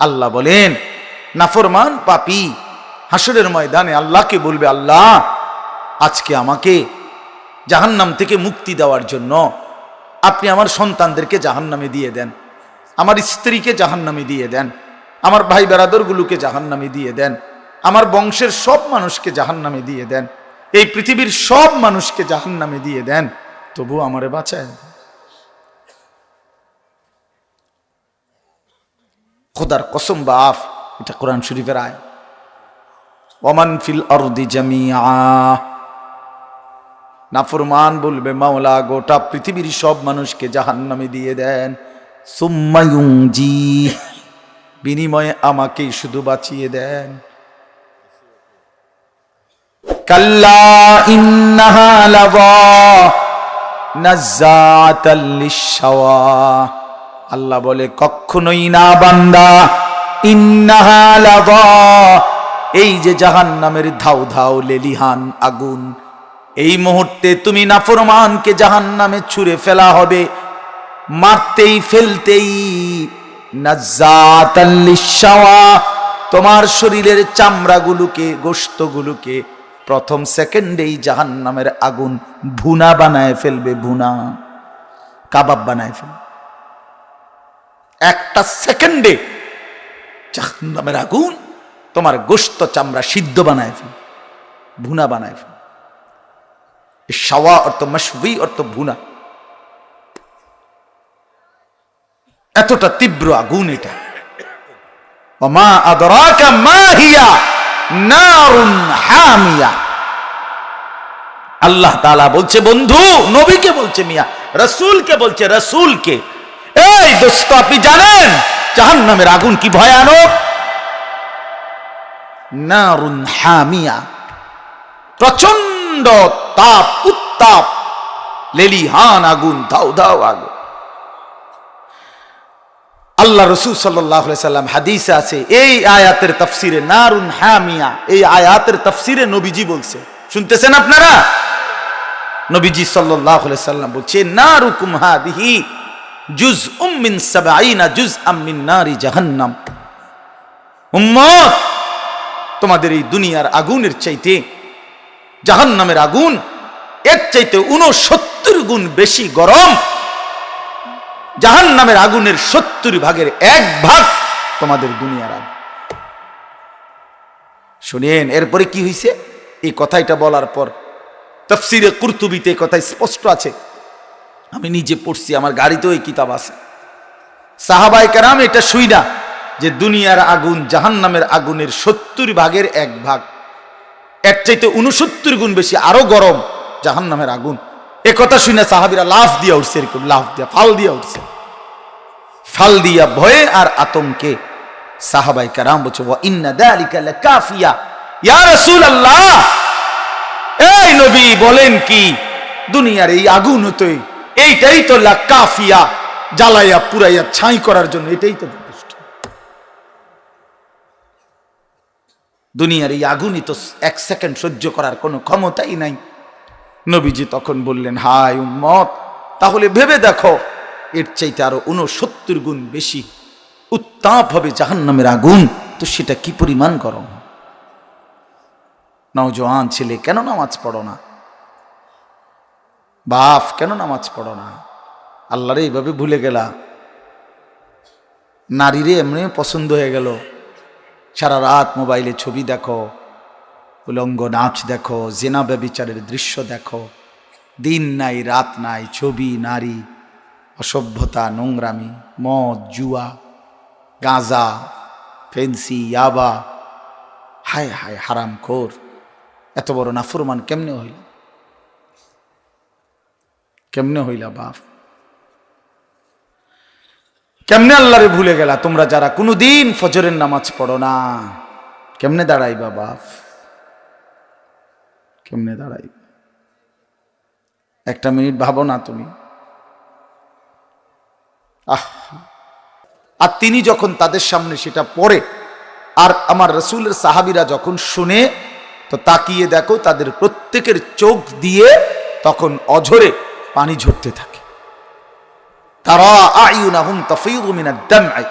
আল্লাহ বলেন, নাফরমান পাপি, হাসরের ময়দানে আল্লাহকে বলবে, আল্লাহ, আজকে আমাকে জাহান্নাম থেকে মুক্তি দেওয়ার জন্য আপনি আমার সন্তানদেরকে জাহান্নামে দিয়ে দেন, আমার স্ত্রীকে জাহান্নামে দিয়ে দেন, আমার ভাই বেরাদরগুলোকে জাহান্নামে দিয়ে দেন, আমার বংশের সব মানুষকে জাহান্নামে দিয়ে দেন, এই পৃথিবীর সব মানুষকে জাহান্নামে দিয়ে দেন তবু আমারে বাঁচায় দেন। খোদার কসম বাফ এটা কোরআন শরীফের আয়। ওমান ফিল অর্দি জামিয়া নাফরমান বলবে মাওলা, গোটা পৃথিবীর সব মানুষকে জাহান্নামে দিয়ে দেন। সুম্মায়ুংজি বিনিময়ে আমাকেই শুধু বাঁচিয়ে দেন। কাল্লা ইন্নাহা লাযা নাজ্জাতাল লিশ-শাওয়া। আল্লাহ বলে, কখনোই না বান্দা এই যে জাহান্নামের ধাউ ধাউ লেলিহান আগুন, এই মুহূর্তে তুমি নাফরমানকে জাহান্নামে ছুঁড়ে ফেলা হবে। মারতেই, ফেলতেই তোমার শরীরের চামড়াগুলোকে, গোশতগুলোকে প্রথম সেকেন্ডেই জাহান্নামের আগুন ভুনা বানায় ফেলবে, ভুনা, কাবাব বানায় ফেলবে। একটা সেকেন্ডে জাহান্নামের আগুন তোমার গোস্ত চামড়া সিদ্ধ বানায় ফেল, ভুনা বানায় ফেল। শাওয়া অর্থ মশবি অর্থ ভুনা। এতটা তীব্র আগুন এটা। ওমা আদরাকা মা হিয়া নারুন হামিয়া। আল্লাহ তাআলা বলছে, বন্ধু, নবীকে বলছে মিয়া, রসুলকে বলছে, রসুলকে। এই দোস্ত, আপনি জানেন জাহান্নামের আগুন কি ভয়ানক? নারুন হামিয়া। প্রচণ্ড তাপ, উত্তাপ, লেলিহান আগুন, ধাও ধাও আগুন। আল্লাহ রসুল সাল্লাম হাদিসে আছে, এই আয়াতের তফসিরে নারুন হামিয়া, এই আয়াতের তফসিরে নবীজি বলছে। শুনতেছেন আপনারা? নবীজি সাল্লাহ সাল্লাম বলছে, নারুকুম হাদিহি জুজ উম্মিন সাবাইনা জুজ আম্মিন নারি জাহান্নাম। উম্মত, তোমাদের এই দুনিয়ার আগুনের চাইতে, জাহান্নামের আগুন এর চাইতে উনসত্তর গুণ বেশি গরম। জাহান নামের আগুনের সত্তর ভাগের এক ভাগ তোমাদের দুনিয়ার আগুন। শুনেন, এরপরে কি হয়েছে এই কথাটা বলার পর, তফসিরে কুর্তুবিতে এই কথা স্পষ্ট আছে। আমি নিজে পড়ছি, আমার গাড়িতেও এই কিতাব আছে। সাহাবাই কারাম এটা শুই না যে দুনিয়ার আগুন জাহান নামের আগুনের সত্তর ভাগের এক ভাগ। এক চাইতে উনসত্তর গুণ বেশি আরও গরম জাহান নামের আগুন। এ কথা শুনে সাহাবিরা লাফ দিয়া উঠছে, এরকম লাফ দিয়া, ফাল দিয়া উঠছে। ফাল দিয়া ভয়ে আর আতঙ্কে সাহাবাই কারাম বলছে ইয়া এই নবী বলেন কি, দুনিয়ার এই আগুন হতোই এইটাই তো লাকাফিয়া, জ্বালাইয়া পুরাইয়া ছাই করার জন্য, এটাই তো যথেষ্ট। দুনিয়ার এই আগুনই তো এক সেকেন্ড সহ্য করার কোনো ক্ষমতাই নাই। নবীজি তখন বললেন, হায় উম্মত, তাহলে ভেবে দেখো, এর চাইতে আরও উনসত্তর গুণ বেশি উত্তাপ হবে জাহান্নামের আগুন, তো সেটা কি পরিমাণ গরম? নওজোয়ান ছেলে, কেন নামাজ পড়ো না? বাপ কেন নামাজ পড়ো না? আল্লাহরে এইভাবে ভুলে গেলা। নারীরে এমনি পছন্দ হয়ে গেল। সারা রাত মোবাইলে ছবি দেখো, উলঙ্গ নাচ দেখো, জেনা ব্যবিচারের দৃশ্য দেখো। দিন নাই, রাত নাই, ছবি, নারী, অসভ্যতা, নোংরামি, মদ, জুয়া, গাঁজা, ফেন্সি, ইয়াবা। হায় হায় হারাম খোর এত বড় নাফরমান কেমনে হইল? কেমনে হইলা বাপ? কেমনে আল্লাহরে ভুলে গেলা তোমরা যারা কোনোদিন ফজরের নামাজ পড়ো না? কেমনে দাঁড়াইবা বাপ? কেমনে দাঁড়াই একটা মিনিট ভাবো না তুমি। আহ! আর তিনি যখন তাদের সামনে সেটা পড়ে, আর আমার রসুলের সাহাবিরা যখন শুনে, তো তাকিয়ে দেখো তাদের প্রত্যেকের চোখ দিয়ে তখন অঝরে পানি ঝরতে থাকে তারা আইউনাহুম তাফিদু মিনাদ দামআ